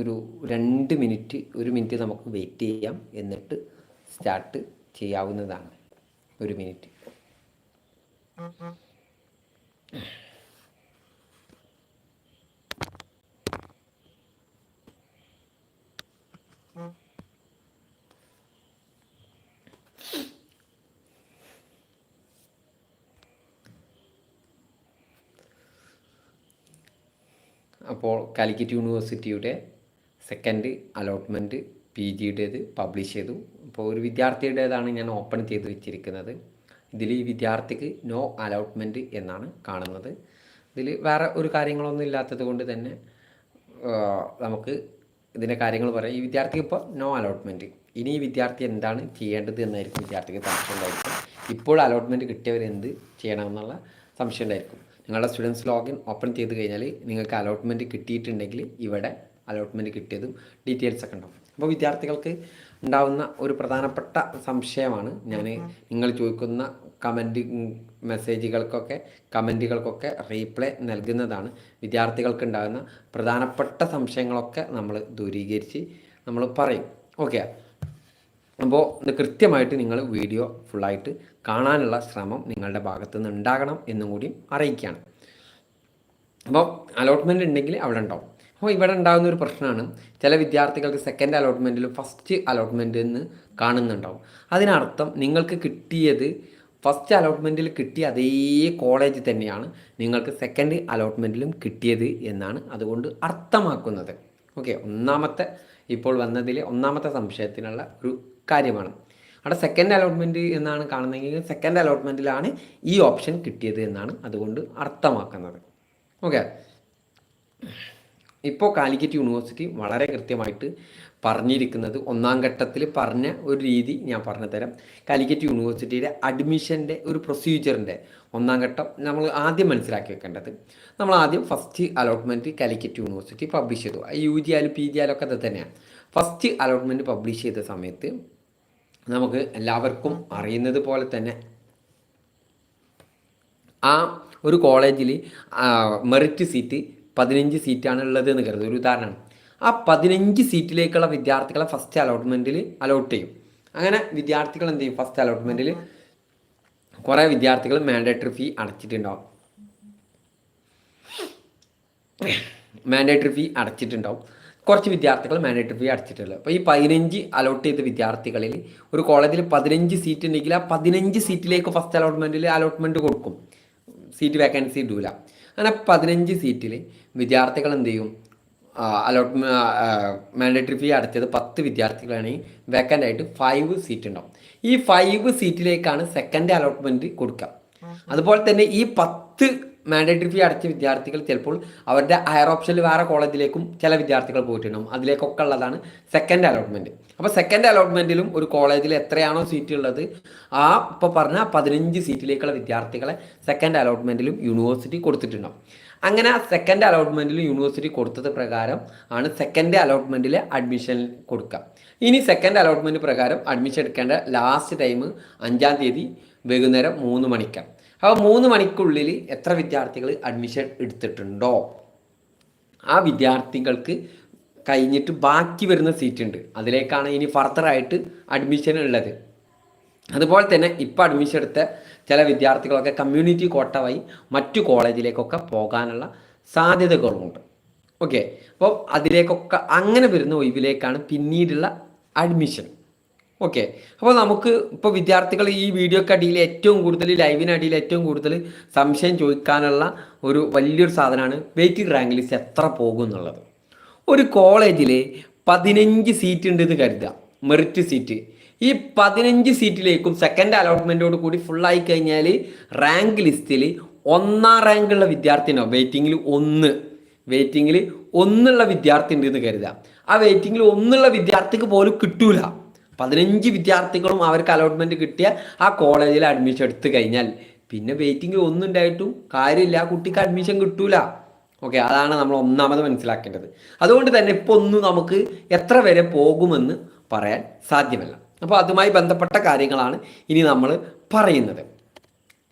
ഒരു രണ്ട് മിനിറ്റ് ഒരു മിനിറ്റ് നമുക്ക് വെയിറ്റ് ചെയ്യാം. എന്നിട്ട് സ്റ്റാർട്ട് ചെയ്യാവുന്നതാണ്. ഒരു മിനിറ്റ്. അപ്പോൾ കാലിക്കറ്റ് യൂണിവേഴ്സിറ്റിയുടെ സെക്കൻഡ് അലോട്ട്മെന്റ് പി ജിയുടേത് പബ്ലിഷ് ചെയ്തു. അപ്പോൾ ഒരു വിദ്യാർത്ഥിയുടേതാണ് ഞാൻ ഓപ്പൺ ചെയ്ത് വെച്ചിരിക്കുന്നത്. ഇതിൽ ഈ വിദ്യാർത്ഥിക്ക് നോ അലോട്ട്മെന്റ് എന്നാണ് കാണുന്നത്. ഇതിൽ വേറെ ഒരു കാര്യങ്ങളൊന്നും ഇല്ലാത്തത് കൊണ്ട് തന്നെ നമുക്ക് ഇതിന്റെ കാര്യങ്ങൾ പറയാം. ഈ വിദ്യാർത്ഥിക്ക് ഇപ്പോൾ നോ അലോട്ട്മെന്റ് ഇനി ഈ വിദ്യാർത്ഥി എന്താണ് ചെയ്യേണ്ടത് എന്നായിരിക്കും വിദ്യാർത്ഥിക്ക് സംശയം ഉണ്ടായിരിക്കും. ഇപ്പോൾ അലോട്ട്മെന്റ് കിട്ടിയവർ എന്ത് ചെയ്യണമെന്നുള്ള സംശയം ഉണ്ടായിരിക്കും. നിങ്ങളുടെ സ്റ്റുഡൻസ് ലോഗിൻ ഓപ്പൺ ചെയ്ത് കഴിഞ്ഞാൽ നിങ്ങൾക്ക് അലോട്ട്മെന്റ് കിട്ടിയിട്ടുണ്ടെങ്കിൽ ഇവിടെ അലോട്ട്മെന്റ് കിട്ടിയതും ഡീറ്റെയിൽസ് ഒക്കെ ഉണ്ടാവും. അപ്പോൾ വിദ്യാർത്ഥികൾക്ക് ഉണ്ടാവുന്ന ഒരു പ്രധാനപ്പെട്ട സംശയമാണ് ഞാൻ നിങ്ങൾ ചോദിക്കുന്ന കമന്റ് മെസ്സേജുകൾക്കൊക്കെ കമന്റുകൾക്കൊക്കെ റീപ്ലൈ നൽകുന്നതാണ് വിദ്യാർത്ഥികൾക്ക് ഉണ്ടാകുന്ന പ്രധാനപ്പെട്ട സംശയങ്ങളൊക്കെ നമ്മൾ ദൂരീകരിച്ച് നമ്മൾ പറയും. ഓക്കെ അപ്പോൾ ഇത് കൃത്യമായിട്ട് നിങ്ങൾ വീഡിയോ ഫുള്ളായിട്ട് കാണാനുള്ള ശ്രമം നിങ്ങളുടെ ഭാഗത്തു നിന്ന് ഉണ്ടാകണം എന്നും കൂടി അറിയിക്കുകയാണ്. അപ്പോൾ അലോട്ട്മെന്റ് ഉണ്ടെങ്കിൽ അവിടെ ഉണ്ടാവും. അപ്പോൾ ഇവിടെ ഉണ്ടാകുന്ന ഒരു പ്രശ്നമാണ്. ചില വിദ്യാർത്ഥികൾക്ക് സെക്കൻഡ് അലോട്ട്മെന്റിലും ഫസ്റ്റ് അലോട്ട്മെന്റിൽ നിന്ന് കാണുന്നുണ്ടാവും. അതിനർത്ഥം നിങ്ങൾക്ക് കിട്ടിയത് ഫസ്റ്റ് അലോട്ട്മെന്റിൽ കിട്ടിയ അതേ കോളേജ് തന്നെയാണ് നിങ്ങൾക്ക് സെക്കൻഡ് അലോട്ട്മെന്റിലും കിട്ടിയത് എന്നാണ് അതുകൊണ്ട് അർത്ഥമാക്കുന്നത്. ഓക്കെ ഒന്നാമത്തെ ഇപ്പോൾ വന്നതിലെ ഒന്നാമത്തെ സംശയത്തിനുള്ള ഒരു കാര്യമാണ്. അവിടെ സെക്കൻഡ് അലോട്ട്മെന്റ് എന്നാണ് കാണുന്നതെങ്കിൽ സെക്കൻഡ് അലോട്ട്മെന്റിലാണ് ഈ ഓപ്ഷൻ കിട്ടിയത് എന്നാണ് അതുകൊണ്ട് അർത്ഥമാക്കുന്നത്. ഓക്കെ ഇപ്പോൾ കാലിക്കറ്റ് യൂണിവേഴ്സിറ്റി വളരെ കൃത്യമായിട്ട് പറഞ്ഞിരിക്കുന്നത് ഒന്നാം ഘട്ടത്തിൽ പറഞ്ഞ ഒരു രീതി ഞാൻ പറഞ്ഞു തരാം കാലിക്കറ്റ് യൂണിവേഴ്സിറ്റിയുടെ അഡ്മിഷന്റെ ഒരു പ്രൊസീജിയറിന്റെ ഒന്നാം ഘട്ടം നമ്മൾ ആദ്യം മനസ്സിലാക്കി വെക്കേണ്ടത്. നമ്മൾ ആദ്യം first allotment Calicut university publish ചെയ്തു. യു ജി ആയാലും പി ജി ആയാലും ഒക്കെ തന്നെയാണ്. ഫസ്റ്റ് അലോട്ട്മെന്റ് പബ്ലിഷ് ചെയ്ത സമയത്ത് നമുക്ക് എല്ലാവർക്കും അറിയുന്നത് പോലെ തന്നെ ആ ഒരു കോളേജിൽ മെറിറ്റ് സീറ്റ് പതിനഞ്ച് സീറ്റാണ് ഉള്ളത് എന്ന് കരുതുക. ഒരു ഉദാഹരണമാണ് ആ പതിനഞ്ച് സീറ്റിലേക്കുള്ള വിദ്യാർത്ഥികളെ ഫസ്റ്റ് അലോട്ട്മെന്റിൽ അലോട്ട് ചെയ്യും. അങ്ങനെ വിദ്യാർത്ഥികൾ എന്ത് ചെയ്യും? ഫസ്റ്റ് അലോട്ട്മെന്റിൽ കുറേ വിദ്യാർത്ഥികൾ മാൻഡേറ്ററി ഫീ അടച്ചിട്ടുണ്ടാവും. മാൻഡേറ്ററി ഫീ അടച്ചിട്ടുണ്ടാവും. കുറച്ച് വിദ്യാർത്ഥികൾ മാൻഡേറ്ററി ഫീ അടച്ചിട്ടുള്ളത്. അപ്പോൾ ഈ പതിനഞ്ച് അലോട്ട് ചെയ്ത വിദ്യാർത്ഥികളിൽ ഒരു കോളേജിൽ പതിനഞ്ച് സീറ്റ് ഉണ്ടെങ്കിൽ ആ പതിനഞ്ച് സീറ്റിലേക്ക് ഫസ്റ്റ് അലോട്ട്മെന്റിൽ അലോട്ട്മെന്റ് കൊടുക്കും. സീറ്റ് വേക്കൻസി ഇടൂല. അങ്ങനെ പതിനഞ്ച് സീറ്റിൽ വിദ്യാർത്ഥികൾ എന്ത് ചെയ്യും? അലോട്ട് മാൻഡേറ്ററി ഫീ അടച്ചത് പത്ത് വിദ്യാർത്ഥികളാണെങ്കിൽ വേക്കന്റ് ആയിട്ട് ഫൈവ് സീറ്റ് ഉണ്ടാവും. ഈ ഫൈവ് സീറ്റിലേക്കാണ് സെക്കൻഡ് അലോട്ട്മെന്റ് കൊടുക്കുക. അതുപോലെ തന്നെ ഈ പത്ത് മാൻഡേറ്ററി ഫീ അടച്ച വിദ്യാർത്ഥികൾ ചിലപ്പോൾ അവരുടെ ഹയർ ഓപ്ഷനിൽ വേറെ കോളേജിലേക്കും ചില വിദ്യാർത്ഥികൾ പോയിട്ടുണ്ടാവും. അതിലേക്കൊക്കെ ഉള്ളതാണ് സെക്കൻഡ് അലോട്ട്മെന്റ് അപ്പോൾ സെക്കൻഡ് അലോട്ട്മെന്റിലും ഒരു കോളേജിൽ എത്രയാണോ സീറ്റ് ഉള്ളത് ആ ഇപ്പോൾ പറഞ്ഞ പതിനഞ്ച് സീറ്റിലേക്കുള്ള വിദ്യാർത്ഥികളെ സെക്കൻഡ് അലോട്ട്മെന്റിലും യൂണിവേഴ്സിറ്റി കൊടുത്തിട്ടുണ്ടാവും. അങ്ങനെ സെക്കൻഡ് അലോട്ട്മെന്റിൽ യൂണിവേഴ്സിറ്റി കൊടുത്തത് പ്രകാരം ആണ് സെക്കൻഡ് അലോട്ട്മെന്റിൽ അഡ്മിഷൻ കൊടുക്കുക. ഇനി സെക്കൻഡ് അലോട്ട്മെന്റ് പ്രകാരം അഡ്മിഷൻ എടുക്കേണ്ട ലാസ്റ്റ് ടൈം അഞ്ചാം തീയതി വൈകുന്നേരം മൂന്ന് മണിക്കാണ്. അപ്പോൾ മൂന്ന് മണിക്കുള്ളിൽ എത്ര വിദ്യാർത്ഥികൾ അഡ്മിഷൻ എടുത്തിട്ടുണ്ടോ? ആ വിദ്യാർത്ഥികൾക്ക് കഴിഞ്ഞിട്ട് ബാക്കി വരുന്ന സീറ്റ് ഉണ്ട്. അതിലേക്കാണ് ഇനി ഫർദറായിട്ട് അഡ്മിഷൻ ഉള്ളത്. അതുപോലെ തന്നെ ഇപ്പോൾ അഡ്മിഷൻ എടുത്ത ചില വിദ്യാർത്ഥികളൊക്കെ കമ്മ്യൂണിറ്റി കോട്ട വഴി മറ്റു കോളേജിലേക്കൊക്കെ പോകാനുള്ള സാധ്യതകളുണ്ട്. ഓക്കെ അപ്പോൾ അതിലേക്കൊക്കെ അങ്ങനെ വരുന്ന ഒഴിവിലേക്കാണ് പിന്നീടുള്ള അഡ്മിഷൻ ഓക്കെ. അപ്പോൾ നമുക്ക് ഇപ്പോൾ വിദ്യാർത്ഥികൾ ഈ വീഡിയോക്ക് അടിയിൽ ഏറ്റവും കൂടുതൽ ലൈവിനടിയിൽ ഏറ്റവും കൂടുതൽ സംശയം ചോദിക്കാനുള്ള ഒരു വലിയൊരു സാധനമാണ് വെയിറ്റിംഗ് റാങ്ക് ലിസ്റ്റ് എത്ര പോകും എന്നുള്ളത്. ഒരു കോളേജിൽ പതിനഞ്ച് സീറ്റ് ഉണ്ട് എന്ന് കരുതുക. Merit seat. ഈ പതിനഞ്ച് സീറ്റിലേക്കും സെക്കൻഡ് അലോട്ട്മെന്റോട് കൂടി ഫുള്ളായി കഴിഞ്ഞാൽ റാങ്ക് ലിസ്റ്റിൽ ഒന്നാം റാങ്കുള്ള വിദ്യാർത്ഥിനോ വെയിറ്റിങ്ങിൽ ഒന്ന്. വെയിറ്റിങ്ങിൽ ഒന്നുള്ള വിദ്യാർത്ഥി ഉണ്ട് എന്ന് കരുതുക. ആ വെയിറ്റിങ്ങിൽ ഒന്നുള്ള വിദ്യാർത്ഥിക്ക് പോലും കിട്ടൂല. പതിനഞ്ച് വിദ്യാർത്ഥികളും അവർക്ക് അലോട്ട്മെന്റ് കിട്ടിയ ആ കോളേജിൽ അഡ്മിഷൻ എടുത്തു കഴിഞ്ഞാൽ പിന്നെ വെയിറ്റിംഗ് ഒന്നും ഉണ്ടായിട്ടും കാര്യമില്ല. കുട്ടിക്ക് അഡ്മിഷൻ കിട്ടൂല. ഓക്കെ അതാണ് നമ്മൾ ഒന്നാമത് മനസ്സിലാക്കേണ്ടത്. അതുകൊണ്ട് തന്നെ ഇപ്പോൾ ഒന്നും നമുക്ക് എത്ര വരെ പോകുമെന്ന് പറയാൻ സാധ്യമല്ല. അപ്പോൾ അതുമായി ബന്ധപ്പെട്ട കാര്യങ്ങളാണ് ഇനി നമ്മൾ പറയുന്നത്.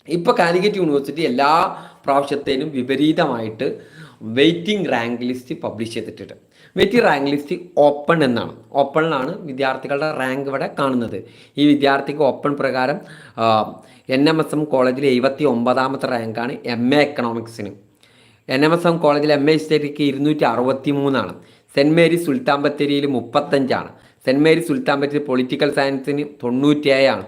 ഇപ്പോൾ കാലിക്കറ്റ് യൂണിവേഴ്സിറ്റി എല്ലാ പ്രാവശ്യത്തേനും വിപരീതമായിട്ട് വെയിറ്റിംഗ് റാങ്ക് ലിസ്റ്റ് പബ്ലിഷ് ചെയ്തിട്ടുണ്ട്. വെയിറ്റിംഗ് റാങ്ക് ലിസ്റ്റ് ഓപ്പൺ എന്നാണ്. ഓപ്പണിലാണ് വിദ്യാർത്ഥികളുടെ റാങ്ക് ഇവിടെ കാണുന്നത്. ഈ വിദ്യാർത്ഥിക്ക് ഓപ്പൺ പ്രകാരം എൻ എം എസ് എം കോളേജിൽ എഴുപത്തി ഒമ്പതാമത്തെ റാങ്കാണ് എം എ എക്കണോമിക്സിന് എൻ എം എസ് എം കോളേജിൽ എം എ ഹിസ്റ്ററിക്ക് ഇരുന്നൂറ്റി അറുപത്തി മൂന്നാണ് സെന്റ് മേരീസ് സുൽത്താൻ ബത്തേരിയിൽ മുപ്പത്തഞ്ചാണ്. Saint Mary's Sultan Bathery political സയൻസിന് തൊണ്ണൂറ്റിയേഴാണ്.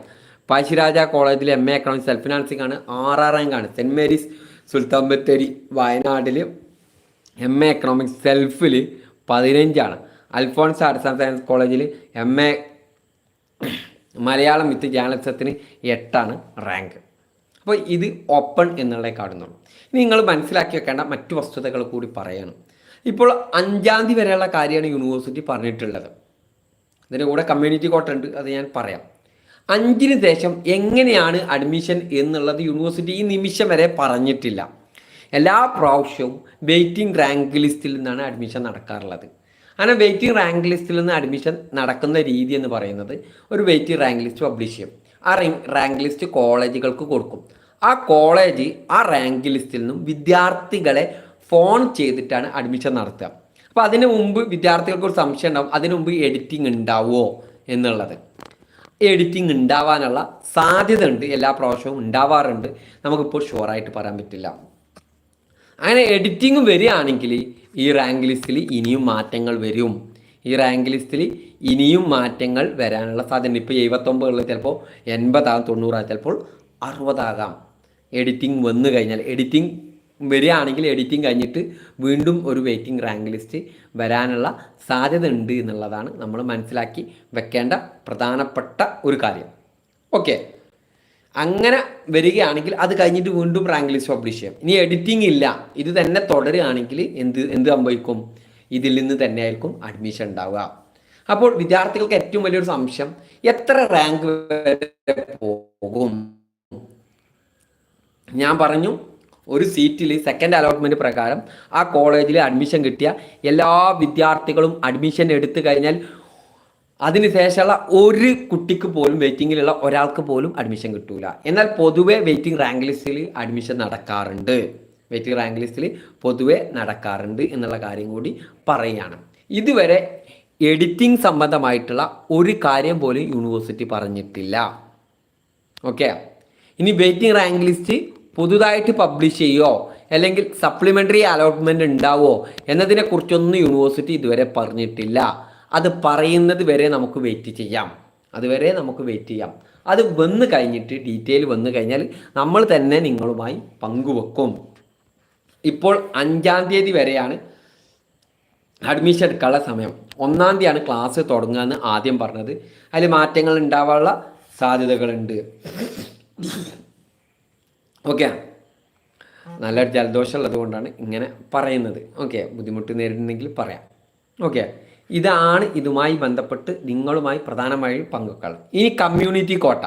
പാശിരാജ കോളേജിൽ എം എ എക്കണോമിക്സ് സെൽഫ് ആണ് ആറാം റാങ്കാണ് സെന്റ് മേരീസ് സുൽത്താൻ ബത്തേരി വയനാട്ടിൽ എം എ എക്കണോമിക്സ് സെൽഫിൽ പതിനഞ്ചാണ്. Alphonsa arts and science college M A Malayalam with ജേർണലിസത്തിന് എട്ടാണ് റാങ്ക്. അപ്പോൾ ഇത് ഓപ്പൺ എന്നുള്ളതേ കാണുന്നുള്ളൂ. ഇനി നിങ്ങൾ മനസ്സിലാക്കി വെക്കേണ്ട മറ്റു വസ്തുതകൾ കൂടി പറയണം. ഇപ്പോൾ അഞ്ചാം തീയതി വരെയുള്ള കാര്യമാണ് യൂണിവേഴ്സിറ്റി പറഞ്ഞിട്ടുള്ളത്. ഇതിന്റെ കൂടെ കമ്മ്യൂണിറ്റി കോട്ട ഉണ്ട് അത് ഞാൻ പറയാം. അഞ്ചിന് ശേഷം എങ്ങനെയാണ് അഡ്മിഷൻ എന്നുള്ളത് യൂണിവേഴ്സിറ്റി ഈ നിമിഷം വരെ പറഞ്ഞിട്ടില്ല. എല്ലാ പ്രാവശ്യവും വെയിറ്റിംഗ് റാങ്ക് ലിസ്റ്റിൽ നിന്നാണ് അഡ്മിഷൻ നടക്കാറുള്ളത്. അങ്ങനെ വെയിറ്റിംഗ് റാങ്ക് ലിസ്റ്റിൽ നിന്ന് അഡ്മിഷൻ നടക്കുന്ന രീതി എന്ന് പറയുന്നത് ഒരു വെയിറ്റിംഗ് റാങ്ക് ലിസ്റ്റ് പബ്ലിഷ് ചെയ്യും. ആ റാങ്ക് ലിസ്റ്റ് കോളേജുകൾക്ക് കൊടുക്കും. ആ കോളേജ് ആ റാങ്ക് ലിസ്റ്റിൽ നിന്നും വിദ്യാർത്ഥികളെ ഫോൺ ചെയ്തിട്ടാണ് അഡ്മിഷൻ നടത്തുക. അപ്പോൾ അതിന് മുമ്പ് വിദ്യാർത്ഥികൾക്ക് ഒരു സംശയം ഉണ്ടാവും. അതിന് മുമ്പ് എഡിറ്റിംഗ് ഉണ്ടാവുമോ എന്നുള്ളത്. എഡിറ്റിംഗ് ഉണ്ടാവാനുള്ള സാധ്യത ഉണ്ട് എല്ലാ പ്രാവശ്യവും ഉണ്ടാവാറുണ്ട്. നമുക്കിപ്പോൾ ഷുവറായിട്ട് പറയാൻ പറ്റില്ല. അങ്ങനെ എഡിറ്റിംഗ് വരികയാണെങ്കിൽ ഈ റാങ്ക് ലിസ്റ്റിൽ ഇനിയും മാറ്റങ്ങൾ വരും. ഈ റാങ്ക് ലിസ്റ്റിൽ ഇനിയും മാറ്റങ്ങൾ വരാനുള്ള സാധ്യത ഇപ്പോൾ എഴുപത്തൊമ്പതുകളിൽ ചിലപ്പോൾ എൺപതാകാം തൊണ്ണൂറാകാം ചിലപ്പോൾ അറുപതാകാം. എഡിറ്റിംഗ് വന്നു കഴിഞ്ഞാൽ എഡിറ്റിംഗ് വരികയാണെങ്കിൽ എഡിറ്റിംഗ് കഴിഞ്ഞിട്ട് വീണ്ടും ഒരു വെയിറ്റിംഗ് റാങ്ക് ലിസ്റ്റ് വരാനുള്ള സാധ്യത ഉണ്ട് എന്നുള്ളതാണ് നമ്മൾ മനസ്സിലാക്കി വെക്കേണ്ട പ്രധാനപ്പെട്ട ഒരു കാര്യം. ഓക്കെ അങ്ങനെ വരികയാണെങ്കിൽ അത് കഴിഞ്ഞിട്ട് വീണ്ടും റാങ്ക് ലിസ്റ്റ് പബ്ലിഷ് ചെയ്യാം. ഇനി എഡിറ്റിംഗ് ഇല്ല. ഇത് തന്നെ തുടരുകയാണെങ്കിൽ എന്ത് എന്ത് സംഭവിക്കും? ഇതിൽ നിന്ന് തന്നെ ആയിരിക്കും അഡ്മിഷൻ ഉണ്ടാവുക. അപ്പോൾ വിദ്യാർത്ഥികൾക്ക് ഏറ്റവും വലിയൊരു സംശയം എത്ര റാങ്ക് പോകും? ഞാൻ പറഞ്ഞു ഒരു സീറ്റിൽ സെക്കൻഡ് അലോട്ട്മെന്റ് പ്രകാരം ആ കോളേജിൽ അഡ്മിഷൻ കിട്ടിയ എല്ലാ വിദ്യാർത്ഥികളും അഡ്മിഷൻ എടുത്തു കഴിഞ്ഞാൽ അതിനുശേഷമുള്ള ഒരു കുട്ടിക്ക് പോലും വെയിറ്റിങ്ങിലുള്ള ഒരാൾക്ക് പോലും അഡ്മിഷൻ കിട്ടൂല. എന്നാൽ പൊതുവെ വെയിറ്റിംഗ് റാങ്ക് ലിസ്റ്റിൽ അഡ്മിഷൻ നടക്കാറുണ്ട്. വെയിറ്റിംഗ് റാങ്ക് ലിസ്റ്റിൽ പൊതുവെ നടക്കാറുണ്ട് എന്നുള്ള കാര്യം കൂടി പറയുകയാണ്. ഇതുവരെ എഡിറ്റിംഗ് സംബന്ധമായിട്ടുള്ള ഒരു കാര്യം പോലും യൂണിവേഴ്സിറ്റി പറഞ്ഞിട്ടില്ല. ഓക്കെ ഇനി വെയിറ്റിംഗ് റാങ്ക് ലിസ്റ്റ് പുതുതായിട്ട് പബ്ലിഷ് ചെയ്യുമോ അല്ലെങ്കിൽ സപ്ലിമെന്ററി അലോട്ട്മെന്റ് ഉണ്ടാവുമോ എന്നതിനെക്കുറിച്ചൊന്നും യൂണിവേഴ്സിറ്റി ഇതുവരെ പറഞ്ഞിട്ടില്ല. അത് പറയുന്നത് വരെ നമുക്ക് വെയിറ്റ് ചെയ്യാം. അതുവരെ നമുക്ക് വെയിറ്റ് ചെയ്യാം. അത് വന്ന് കഴിഞ്ഞിട്ട് ഡീറ്റെയിൽ വന്നു കഴിഞ്ഞാൽ നമ്മൾ തന്നെ നിങ്ങളുമായി പങ്കുവെക്കും. ഇപ്പോൾ അഞ്ചാം തീയതി വരെയാണ് അഡ്മിഷൻ എടുക്കാനുള്ള സമയം. ഒന്നാം തീയതിയാണ് ക്ലാസ് തുടങ്ങുക എന്ന് ആദ്യം പറഞ്ഞത്. അതിൽ മാറ്റങ്ങൾ ഉണ്ടാവാനുള്ള സാധ്യതകളുണ്ട്. ഓക്കെ നല്ല ജലദോഷം ഉള്ളത് കൊണ്ടാണ് ഇങ്ങനെ പറയുന്നത്. ഓക്കെ ബുദ്ധിമുട്ട് നേരിടുന്നെങ്കിൽ പറയാം. ഓക്കെ ഇതാണ് ഇതുമായി ബന്ധപ്പെട്ട് നിങ്ങളുമായി പ്രധാനമായും പങ്കുവെക്കാനുള്ളത്. ഇനി കമ്മ്യൂണിറ്റി കോട്ട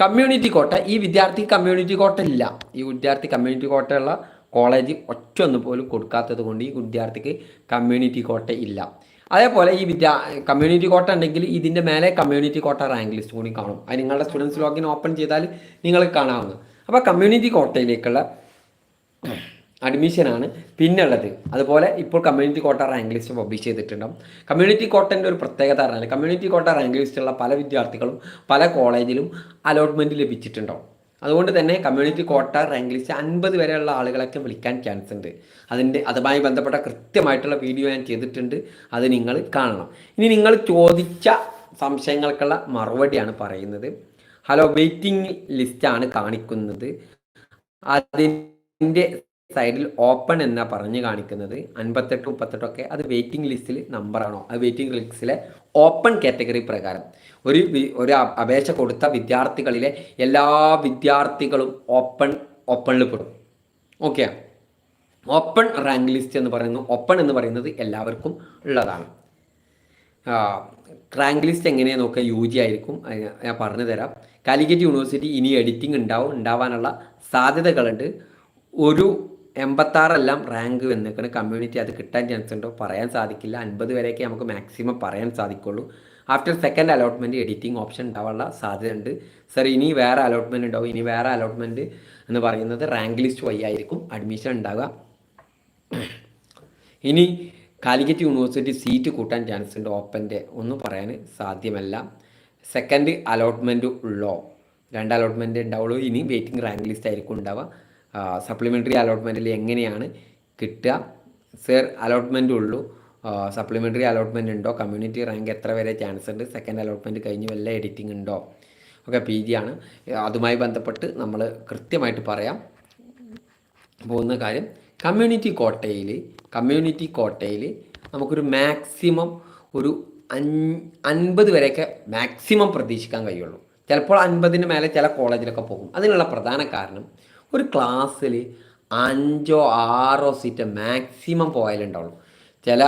കമ്മ്യൂണിറ്റി കോട്ട ഈ വിദ്യാർത്ഥി കമ്മ്യൂണിറ്റി കോട്ട ഇല്ല. ഈ വിദ്യാർത്ഥി കമ്മ്യൂണിറ്റി കോട്ടയുള്ള കോളേജ് ഒറ്റ ഒന്ന് പോലും കൊടുക്കാത്തത് കൊണ്ട് ഈ വിദ്യാർത്ഥിക്ക് കമ്മ്യൂണിറ്റി കോട്ട ഇല്ല. അതേപോലെ ഈ വിദ്യാ കമ്മ്യൂണിറ്റി കോട്ട ഉണ്ടെങ്കിൽ ഇതിന്റെ മേലെ കമ്മ്യൂണിറ്റി കോട്ട റാങ്ക് ലിസ്റ്റ് കൂടി കാണും. അത് നിങ്ങളുടെ സ്റ്റുഡൻസ് ലോഗിൻ ഓപ്പൺ ചെയ്താൽ നിങ്ങൾക്ക് കാണാവുന്നത്. അപ്പോൾ കമ്മ്യൂണിറ്റി കോട്ടയിലേക്കുള്ള അഡ്മിഷനാണ്. പിന്നുള്ളത് അതുപോലെ ഇപ്പോൾ community quota rank list publish ചെയ്തിട്ടുണ്ടാവും. കമ്മ്യൂണിറ്റി കോട്ടന്റെ ഒരു പ്രത്യേകത പറഞ്ഞാൽ കമ്മ്യൂണിറ്റി കോട്ട റാങ്ക് ലിസ്റ്റുള്ള പല വിദ്യാർത്ഥികളും പല കോളേജിലും അലോട്ട്മെന്റ് ലഭിച്ചിട്ടുണ്ടാവും. അതുകൊണ്ട് തന്നെ കമ്മ്യൂണിറ്റി കോട്ട റാങ്ക് ലിസ്റ്റ് അൻപത് വരെയുള്ള ആളുകളൊക്കെ വിളിക്കാൻ ചാൻസ് ഉണ്ട്. അതിന്റെ അതുമായി ബന്ധപ്പെട്ട കൃത്യമായിട്ടുള്ള വീഡിയോ ഞാൻ ചെയ്തിട്ടുണ്ട്. അത് നിങ്ങൾ കാണണം. ഇനി നിങ്ങൾ ചോദിച്ച സംശയങ്ങൾക്കുള്ള മറുപടിയാണ് പറയുന്നത്. ഹലോ വെയിറ്റിംഗ് ലിസ്റ്റാണ് കാണിക്കുന്നത്. അതിന്റെ സൈഡിൽ ഓപ്പൺ എന്നാ പറഞ്ഞ് കാണിക്കുന്നത്. അൻപത്തെട്ട് മുപ്പത്തെട്ടൊക്കെ അത് വെയിറ്റിംഗ് ലിസ്റ്റിൽ നമ്പറാണോ അത് വെയിറ്റിംഗ് ലിസ്റ്റിലെ ഓപ്പൺ കാറ്റഗറി പ്രകാരം ഒരു ഒരു അപേക്ഷ കൊടുത്ത വിദ്യാർത്ഥികളിലെ എല്ലാ വിദ്യാർത്ഥികളും ഓപ്പൺ ഓപ്പണിൽ പെടും. ഓക്കെ ഓപ്പൺ റാങ്ക് ലിസ്റ്റ് എന്ന് പറയുന്നത് ഓപ്പൺ എന്ന് പറയുന്നത് എല്ലാവർക്കും ഉള്ളതാണ്. റാങ്ക് ലിസ്റ്റ് എങ്ങനെയാണ് നോക്കുക? യു ജി ആയിരിക്കും. ഞാൻ പറഞ്ഞു തരാം. കാലിക്കറ്റ് യൂണിവേഴ്സിറ്റി ഇനി എഡിറ്റിംഗ് ഉണ്ടാവും. ഉണ്ടാവാനുള്ള സാധ്യതകളുണ്ട്. ഒരു എൺപത്താറെല്ലാം റാങ്ക് വന്നിരിക്കുന്ന കമ്മ്യൂണിറ്റി അത് കിട്ടാൻ ചാൻസ് ഉണ്ടോ? പറയാൻ സാധിക്കില്ല. അൻപത് വരെയൊക്കെ നമുക്ക് മാക്സിമം പറയാൻ സാധിക്കുള്ളൂ. After second allotment editing option ഉണ്ടാവാനുള്ള സാധ്യതയുണ്ട്. സർ ഇനി വേറെ അലോട്ട്മെന്റ് ഉണ്ടാവും. ഇനി വേറെ അലോട്ട്മെന്റ് എന്ന് പറയുന്നത് റാങ്ക് ലിസ്റ്റ് വഴി ആയിരിക്കും അഡ്മിഷൻ ഉണ്ടാവുക. ഇനി കാലിക്കറ്റ് യൂണിവേഴ്സിറ്റി സീറ്റ് കൂട്ടാൻ ചാൻസ് ഉണ്ട്. ഓപ്പന്റെ ഒന്നും പറയാൻ സാധ്യമല്ല. സെക്കൻഡ് അലോട്ട്മെന്റ് ഉള്ളോ? രണ്ട് അലോട്ട്മെന്റ് ഉണ്ടാവുള്ളൂ. ഇനി വെയിറ്റിംഗ് റാങ്ക് ലിസ്റ്റ് ആയിരിക്കും ഉണ്ടാവുക. സപ്ലിമെന്ററി അലോട്ട്മെന്റിൽ എങ്ങനെയാണ് കിട്ടുക? സർ അലോട്ട്മെന്റ് ഉള്ളൂ. സപ്ലിമെന്ററി അലോട്ട്മെന്റ് ഉണ്ടോ? കമ്മ്യൂണിറ്റി റാങ്ക് എത്ര വരെ ചാൻസ് ഉണ്ട്? സെക്കൻഡ് അലോട്ട്മെന്റ് കഴിഞ്ഞ് വല്ല എഡിറ്റിംഗ് ഉണ്ടോ? ഒക്കെ പി ജി ആണ്. അതുമായി ബന്ധപ്പെട്ട് നമ്മൾ കൃത്യമായിട്ട് പറയാം. പോകുന്ന കാര്യം കമ്മ്യൂണിറ്റി കോട്ടയിൽ കമ്മ്യൂണിറ്റി കോട്ടയിൽ നമുക്കൊരു മാക്സിമം ഒരു അൻപത് വരെയൊക്കെ മാക്സിമം പ്രതീക്ഷിക്കാൻ കഴിയുള്ളൂ. ചിലപ്പോൾ അൻപതിന് മേലെ ചില കോളേജിലൊക്കെ പോകും. അതിനുള്ള പ്രധാന കാരണം ഒരു ക്ലാസ്സിൽ അഞ്ചോ ആറോ സീറ്റ് മാക്സിമം പോയാലുണ്ടാവുള്ളൂ ചില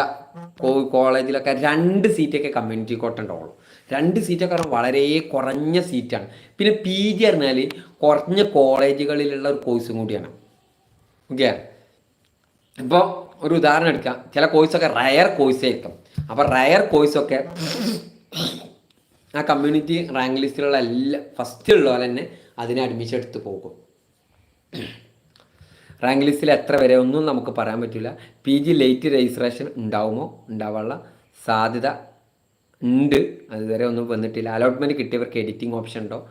കോളേജിലൊക്കെ രണ്ട് സീറ്റൊക്കെ കമ്മ്യൂണിറ്റി കോട്ട ഉണ്ടാവുള്ളൂ. രണ്ട് സീറ്റൊക്കെ വളരെ കുറഞ്ഞ സീറ്റാണ് പിന്നെ പി ജി പറഞ്ഞാൽ കുറഞ്ഞ കോളേജുകളിലുള്ള ഒരു കോഴ്സും കൂടിയാണ്. ഓക്കെ ഇപ്പോൾ ഒരു ഉദാഹരണം എടുക്കാം. ചില കോഴ്സൊക്കെ റയർ കോഴ്സ് ആയിരിക്കും. അപ്പോൾ റയർ കോഴ്സൊക്കെ ആ കമ്മ്യൂണിറ്റി റാങ്ക് ലിസ്റ്റിലുള്ള എല്ലാ ഫസ്റ്റ് ഉള്ളവരെ തന്നെ അതിനെ അഡ്മിഷൻ എടുത്ത് പോകും. റാങ്ക് ലിസ്റ്റിൽ എത്ര വരെ ഒന്നും നമുക്ക് പറയാൻ പറ്റില്ല പി ജി ലേറ്റ് രജിസ്ട്രേഷൻ ഉണ്ടാവുമോ? ഉണ്ടാവാനുള്ള സാധ്യത ഉണ്ട്. അതുവരെ ഒന്നും വന്നിട്ടില്ല. അലോട്ട്മെന്റ് കിട്ടിയവർക്ക് എഡിറ്റിംഗ് ഓപ്ഷൻ ഉണ്ടോ?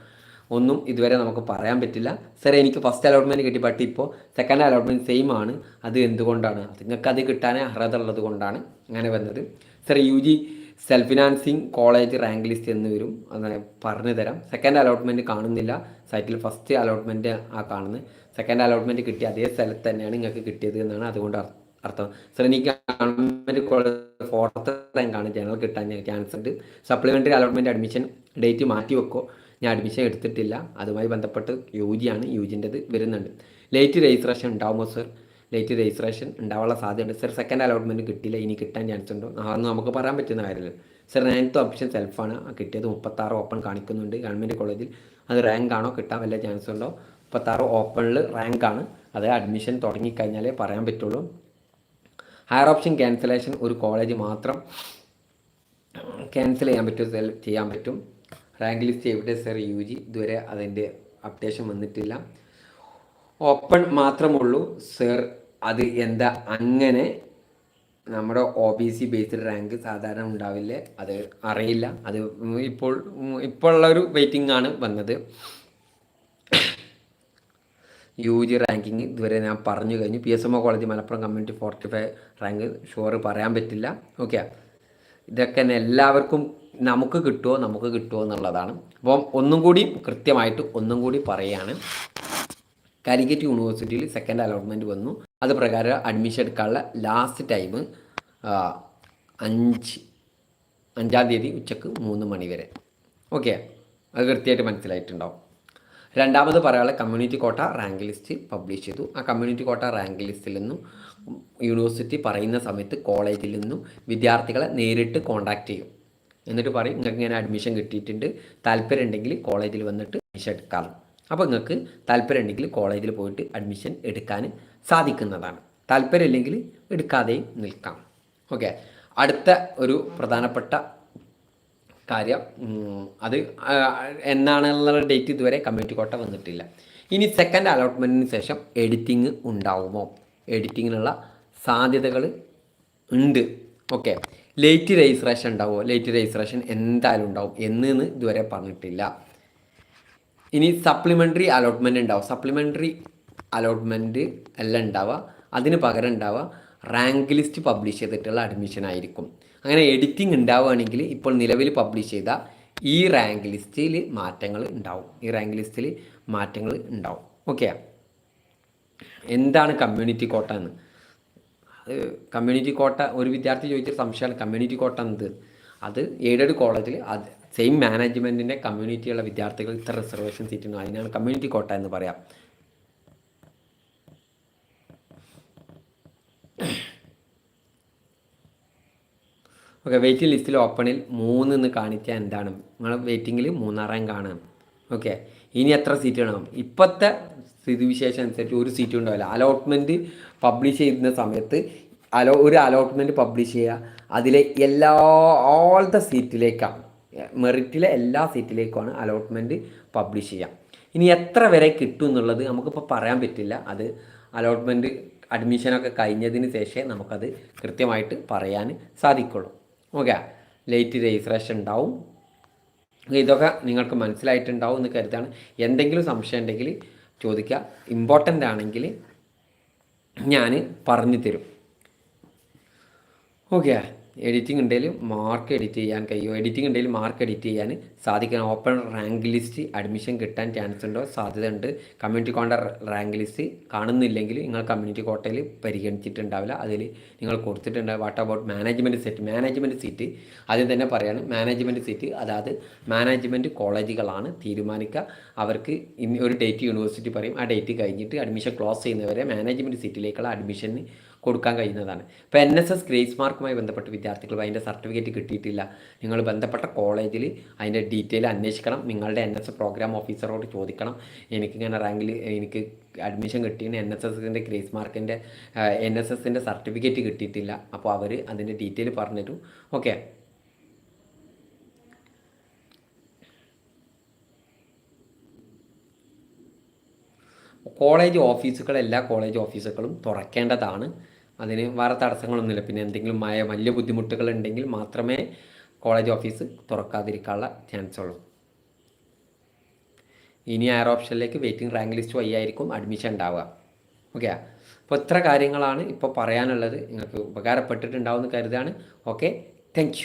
ഒന്നും ഇതുവരെ നമുക്ക് പറയാൻ പറ്റില്ല. സർ എനിക്ക് ഫസ്റ്റ് അലോട്ട്മെന്റ് കിട്ടി ബട്ട് ഇപ്പോൾ സെക്കൻഡ് അലോട്ട്മെന്റ് സെയിം ആണ്. അത് എന്തുകൊണ്ടാണ്? നിങ്ങൾക്ക് അത് കിട്ടാനേ അർഹത ഉള്ളത് കൊണ്ടാണ് അങ്ങനെ വന്നത്. Sir U G self financing college rank list എന്ന് വരും. അങ്ങനെ പറഞ്ഞു തരാം സെക്കൻഡ് അലോട്ട്മെന്റ് കാണുന്നില്ല സൈറ്റിൽ ഫസ്റ്റ് അലോട്ട്മെന്റ് ആ കാണുന്നത്. സെക്കൻഡ് അലോട്ട്മെന്റ് കിട്ടിയ അതേ സ്ഥലത്ത് തന്നെയാണ് നിങ്ങൾക്ക് കിട്ടിയത് എന്നാണ് അതുകൊണ്ട് അർത്ഥം. സർ എനിക്ക് ഗവൺമെന്റ് കോളേജ് ഫോർത്ത് റാങ്കാണ് ജനറൽ കിട്ടാൻ ചാൻസ് ഉണ്ട് സപ്ലിമെന്ററി അലോട്ട്മെന്റ് അഡ്മിഷൻ ഡേറ്റ് മാറ്റി വെക്കോ. ഞാൻ അഡ്മിഷൻ എടുത്തിട്ടില്ല. അതുമായി ബന്ധപ്പെട്ട് യു ജി ആണ്. യു ജിന്റെത് വരുന്നുണ്ട്. ലേറ്റ് രജിസ്ട്രേഷൻ ഉണ്ടാവുമോ സർ ലേറ്റ് രജിസ്ട്രേഷൻ ഉണ്ടാവാനുള്ള സാധ്യതയുണ്ട്. സർ സെക്കൻഡ് അലോട്ട്മെന്റ് കിട്ടിയില്ല. ഇനി കിട്ടാൻ ചാൻസ് ഉണ്ടോ? അതൊന്നും നമുക്ക് പറയാൻ പറ്റുന്ന കാര്യമില്ല. സർ നയൻത്ത് ഓപ്ഷൻ സെൽഫാണ് കിട്ടിയത് മുപ്പത്താറ് ഓപ്പൺ കാണിക്കുന്നുണ്ട്. ഗവൺമെന്റ് കോളേജിൽ അത് റാങ്ക് ആണോ കിട്ടാൻ വല്ല ചാൻസ് ഉണ്ടോ? മുപ്പത്താറ് ഓപ്പണിൽ റാങ്ക് ആണ് അത് അഡ്മിഷൻ തുടങ്ങിക്കഴിഞ്ഞാലേ പറയാൻ പറ്റുള്ളൂ. ഹയർ ഓപ്ഷൻ ക്യാൻസലേഷൻ ഒരു കോളേജ് മാത്രം ക്യാൻസൽ ചെയ്യാൻ പറ്റും ചെയ്യാൻ പറ്റും. റാങ്ക് ലിസ്റ്റ് എവിടെ സർ യു ജി ഇതുവരെ അതിന്റെ അപ്ഡേഷൻ വന്നിട്ടില്ല. ഓപ്പൺ മാത്രമുള്ളൂ. സർ അത് എന്താ? അങ്ങനെ നമ്മുടെ O B C based rank സാധാരണ ഉണ്ടാവില്ലേ? അത് അറിയില്ല. അത് ഇപ്പോൾ ഇപ്പോഴുള്ള ഒരു വെയിറ്റിംഗ് ആണ് വന്നത്. യു ജി റാങ്കിങ് ഇതുവരെ ഞാൻ പറഞ്ഞു കഴിഞ്ഞു. P S M O college Malappuram community forty five rank sure പറയാൻ പറ്റില്ല. ഓക്കെ ഇതൊക്കെ എല്ലാവർക്കും നമുക്ക് കിട്ടുമോ നമുക്ക് കിട്ടുമോ എന്നുള്ളതാണ്. അപ്പം ഒന്നും കൂടി കൃത്യമായിട്ട് ഒന്നും കൂടി പറയുകയാണ് കാലിക്കറ്റ് യൂണിവേഴ്സിറ്റിയിൽ സെക്കൻഡ് അലോട്ട്മെന്റ് വന്നു. അത് പ്രകാരം അഡ്മിഷൻ എടുക്കാനുള്ള ലാസ്റ്റ് ടൈം അഞ്ച് അഞ്ചാം തീയതി ഉച്ചയ്ക്ക് മൂന്ന് മണി വരെ. ഓക്കെ അത് കൃത്യമായിട്ട് മനസ്സിലായിട്ടുണ്ടാവും. രണ്ടാമത് പറയാനുള്ള community quota rank list publish ചെയ്തു. ആ കമ്മ്യൂണിറ്റി കോട്ട റാങ്ക് ലിസ്റ്റിൽ നിന്നും യൂണിവേഴ്സിറ്റി പറയുന്ന സമയത്ത് കോളേജിൽ നിന്നും വിദ്യാർത്ഥികളെ നേരിട്ട് കോൺടാക്റ്റ് ചെയ്യും. എന്നിട്ട് പറയും നിങ്ങൾക്ക് ഇങ്ങനെ അഡ്മിഷൻ കിട്ടിയിട്ടുണ്ട്. താല്പര്യം ഉണ്ടെങ്കിൽ കോളേജിൽ വന്നിട്ട് അഡ്മിഷൻ എടുക്കാം അപ്പോൾ നിങ്ങൾക്ക് താല്പര്യം ഉണ്ടെങ്കിൽ കോളേജിൽ പോയിട്ട് അഡ്മിഷൻ എടുക്കാൻ സാധിക്കുന്നതാണ്. താല്പര്യം ഇല്ലെങ്കിൽ എടുക്കാതെയും നിൽക്കാം. ഓക്കെ അടുത്ത ഒരു പ്രധാനപ്പെട്ട കാര്യം. അത് എന്നാണെന്നുള്ള ഡേറ്റ് ഇതുവരെ കമ്മിറ്റി കോട്ട വന്നിട്ടില്ല. ഇനി സെക്കൻഡ് അലോട്ട്മെന്റിന് ശേഷം എഡിറ്റിംഗ് ഉണ്ടാവുമോ? എഡിറ്റിങ്ങിനുള്ള സാധ്യതകൾ ഉണ്ട്. ഓക്കെ ലേറ്റ് രജിസ്ട്രേഷൻ ഉണ്ടാവുമോ? ലേറ്റ് രജിസ്ട്രേഷൻ എന്തായാലും ഉണ്ടാവും എന്ന് ഇതുവരെ പറഞ്ഞിട്ടില്ല. ഇനി സപ്ലിമെന്ററി അലോട്ട്മെന്റ് ഉണ്ടാവും. സപ്ലിമെന്ററി അലോട്ട്മെന്റ് എല്ലാം ഉണ്ടാവുക. അതിന് പകരം ഉണ്ടാവുക. റാങ്ക് ലിസ്റ്റ് പബ്ലിഷ് ചെയ്തിട്ടുള്ള അഡ്മിഷൻ ആയിരിക്കും. അങ്ങനെ എഡിറ്റിംഗ് ഉണ്ടാവുകയാണെങ്കിൽ ഇപ്പോൾ നിലവിൽ പബ്ലിഷ് ചെയ്ത ഈ റാങ്ക് ലിസ്റ്റിൽ മാറ്റങ്ങൾ ഉണ്ടാവും ഈ റാങ്ക് ലിസ്റ്റിൽ മാറ്റങ്ങൾ ഉണ്ടാവും ഓക്കെ എന്താണ് കമ്മ്യൂണിറ്റി കോട്ട എന്ന്? അത് കമ്മ്യൂണിറ്റി കോട്ട ഒരു വിദ്യാർത്ഥി ചോദിച്ചൊരു സംശയമാണ് കമ്മ്യൂണിറ്റി കോട്ട എന്ത് അത് എയ്ഡഡ് കോളേജിൽ അത് സെയിം മാനേജ്മെന്റിന്റെ കമ്മ്യൂണിറ്റിയുള്ള വിദ്യാർത്ഥികൾ ഇത്ര റിസർവേഷൻ സീറ്റ് ഉണ്ട് അതിനാണ് കമ്മ്യൂണിറ്റി കോട്ട എന്ന് പറയാം. ഓക്കെ വെയിറ്റിംഗ് ലിസ്റ്റിൽ ഓപ്പണിൽ മൂന്ന് എന്ന് കാണിച്ചാൽ എന്താണ്? നിങ്ങൾ വെയിറ്റിങ്ങിൽ റാങ്ക് ആണ്. ഓക്കെ ഇനി എത്ര സീറ്റ് വേണം? ഇപ്പോഴത്തെ സ്ഥിതിവിശേഷം അനുസരിച്ച് ഒരു സീറ്റ് ഉണ്ടാവില്ല. അലോട്ട്മെന്റ് പബ്ലിഷ് ചെയ്യുന്ന സമയത്ത് അലോ ഒരു അലോട്ട്മെന്റ് പബ്ലിഷ് ചെയ്യുക. അതിലെ എല്ലാ ഓൾ ദ സീറ്റിലേക്കാണ് മെറിറ്റിലെ എല്ലാ സീറ്റിലേക്കുമാണ് അലോട്ട്മെന്റ് പബ്ലിഷ് ചെയ്യുക. ഇനി എത്ര വരെ കിട്ടും എന്നുള്ളത് നമുക്കിപ്പോൾ പറയാൻ പറ്റില്ല. അത് അലോട്ട്മെന്റ് അഡ്മിഷനൊക്കെ കഴിഞ്ഞതിന് ശേഷമേ നമുക്കത് കൃത്യമായിട്ട് പറയാൻ സാധിക്കുള്ളൂ. ഓക്കെ ലേറ്റ് രജിസ്ട്രേഷൻ ഉണ്ടാവും. ഇതൊക്കെ നിങ്ങൾക്ക് മനസ്സിലായിട്ടുണ്ടാവും എന്ന് കരുതാണ്. എന്തെങ്കിലും സംശയം ഉണ്ടെങ്കിൽ ചോദിക്കുക. ഇമ്പോർട്ടന്റ് ആണെങ്കിൽ ഞാൻ പറഞ്ഞു തരും. ഓക്കെ എഡിറ്റിംഗ് ഉണ്ടെങ്കിൽ മാർക്ക് എഡിറ്റ് ചെയ്യാൻ കഴിയും. എഡിറ്റിംഗ് ഉണ്ടെങ്കിൽ മാർക്ക് എഡിറ്റ് ചെയ്യാൻ സാധിക്കണം. ഓപ്പൺ റാങ്ക് ലിസ്റ്റ് അഡ്മിഷൻ കിട്ടാൻ ചാൻസ് ഉണ്ടോ? സാധ്യത ഉണ്ട് കമ്മ്യൂണിറ്റി കോണ്ടർ റാങ്ക് ലിസ്റ്റ് കാണുന്നില്ലെങ്കിൽ നിങ്ങൾ കമ്മ്യൂണിറ്റി കോട്ടയിൽ പരിഗണിച്ചിട്ടുണ്ടാവില്ല. അതിൽ നിങ്ങൾ കൊടുത്തിട്ടുണ്ടാവും what about management seat management seat ആദ്യം തന്നെ പറയാണ്. മാനേജ്മെന്റ് സീറ്റ് അതായത് മാനേജ്മെന്റ് കോളേജുകളാണ് തീരുമാനിക്കുക. അവർക്ക് ഇനി ഒരു ഡേറ്റ് യൂണിവേഴ്സിറ്റി പറയും. ആ ഡേറ്റ് കഴിഞ്ഞിട്ട് അഡ്മിഷൻ ക്ലോസ് ചെയ്യുന്നവരെ മാനേജ്മെന്റ് സീറ്റിലേക്കുള്ള അഡ്മിഷന് കൊടുക്കാൻ കഴിയുന്നതാണ്. ഇപ്പോൾ എൻ എസ് എസ് ഗ്രേസ് മാർക്കുമായി ബന്ധപ്പെട്ട് വിദ്യാർത്ഥികൾ അതിന്റെ സർട്ടിഫിക്കറ്റ് കിട്ടിയിട്ടില്ല. നിങ്ങൾ ബന്ധപ്പെട്ട കോളേജിൽ അതിന്റെ ഡീറ്റെയിൽ അന്വേഷിക്കണം. നിങ്ങളുടെ എൻ എസ് പ്രോഗ്രാം ഓഫീസറോട് ചോദിക്കണം. എനിക്കിങ്ങനെ റാങ്കിൽ എനിക്ക് അഡ്മിഷൻ കിട്ടിയതിന് എൻ എസ് എസിന്റെ ഗ്രേസ് മാർക്കിന്റെ എൻ എസ് എസിന്റെ സർട്ടിഫിക്കറ്റ് കിട്ടിയിട്ടില്ല. അപ്പോൾ അവർ അതിന്റെ ഡീറ്റെയിൽ പറഞ്ഞുതരും. ഓക്കെ കോളേജ് ഓഫീസുകൾ എല്ലാ കോളേജ് ഓഫീസുകളും തുറക്കേണ്ടതാണ്. അതിന് വേറെ തടസ്സങ്ങളൊന്നുമില്ല. പിന്നെ എന്തെങ്കിലും മയ വലിയ ബുദ്ധിമുട്ടുകൾ ഉണ്ടെങ്കിൽ മാത്രമേ കോളേജ് ഓഫീസ് തുറക്കാതിരിക്കാനുള്ള ചാൻസ് ഉള്ളൂ. ഇനി ആറ് ഓപ്ഷനിലേക്ക് വെയിറ്റിംഗ് റാങ്ക് ലിസ്റ്റ് വഴി ആയിരിക്കും അഡ്മിഷൻ ഉണ്ടാവുക. ഓക്കെ അപ്പോൾ ഇത്ര കാര്യങ്ങളാണ് ഇപ്പോൾ പറയാനുള്ളത്. നിങ്ങൾക്ക് ഉപകാരപ്പെട്ടിട്ടുണ്ടാവുമെന്ന് കരുതാണ് ഓക്കെ താങ്ക്